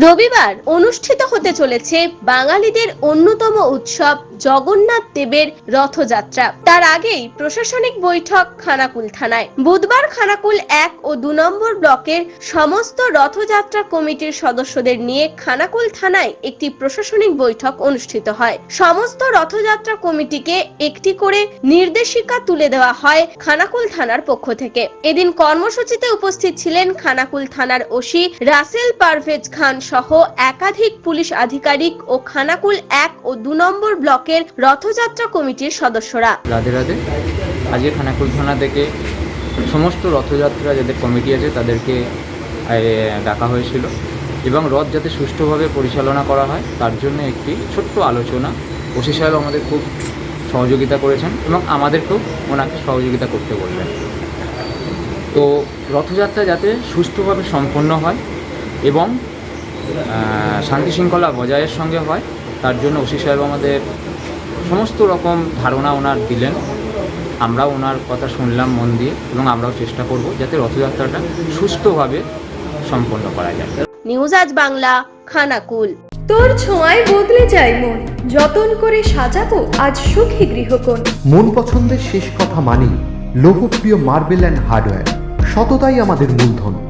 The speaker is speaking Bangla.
রবিবার অনুষ্ঠিত হতে চলেছে বাঙালিদের অন্যতম উৎসব জগন্নাথ দেবের রথযাত্রা। তার আগেই প্রশাসনিক বৈঠক খানাকুল থানায়। বুধবার খানাকুল এক ও দু নম্বর ব্লকের সমস্ত রথযাত্রা কমিটির সদস্যদের নিয়ে খানাকুল থানায় একটি প্রশাসনিক বৈঠক অনুষ্ঠিত হয়। সমস্ত রথযাত্রা কমিটিকে একটি করে নির্দেশিকা তুলে দেওয়া হয় খানাকুল থানার পক্ষ থেকে। এদিন কর্মসূচিতে উপস্থিত ছিলেন খানাকুল থানার ওসি রাসেল পারভেজ খান সহ একাধিক পুলিশ আধিকারিক ও খানাকুল এক ও দু নম্বর ব্লকের রথযাত্রা কমিটির সদস্যরা। রাধে রাধে। আজকে খানাকুল থানা থেকে সমস্ত রথযাত্রা যাদের কমিটি আছে তাদেরকে ডাকা হয়েছিল এবং রথ যাতে সুষ্ঠুভাবে পরিচালনা করা হয় তার জন্য একটি ছোট্ট আলোচনা। ওসি সাহেব আমাদের খুব সহযোগিতা করেছেন এবং আমাদেরকেও ওনাকে সহযোগিতা করতে বললেন। তো রথযাত্রা যাতে সুষ্ঠুভাবে সম্পন্ন হয় এবং শান্তি শৃঙ্খলা বজায়ের সঙ্গে হয় তার জন্য ওসি সাহেব আমাদের সমস্ত রকম ধারণা ওনার দিলেন। আমরা ওনার কথা শুনলাম মন দিয়ে এবং আমরাও চেষ্টা করব যাতে রথযাত্রাটা সুস্থভাবে সম্পন্ন করা যায়। নিউজ আজ বাংলা খানাকুল। তোর ছোঁয়ায় বদলে যায় মন। যতন করে সাজাবো আজ সুখী গৃহকোণ। মন পছন্দের শেষ কথা মানি লোকপ্রিয় মার্বেল অ্যান্ড হার্ডওয়্যার। সততাই আমাদের মূলধন।